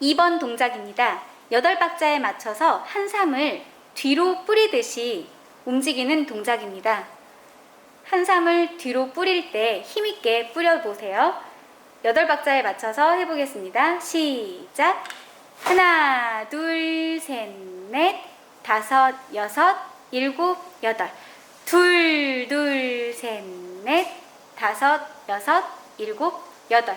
2번 동작입니다. 여덟 박자에 맞춰서 한 삼을 뒤로 뿌리듯이 움직이는 동작입니다. 한 삼을 뒤로 뿌릴 때 힘있게 뿌려보세요. 여덟 박자에 맞춰서 해보겠습니다. 시작! 하나, 둘, 셋, 넷, 다섯, 여섯, 일곱, 여덟. 둘, 둘, 셋, 넷, 다섯, 여섯, 일곱, 여덟.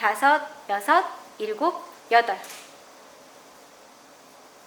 다섯, 여섯, 일곱, 여덟.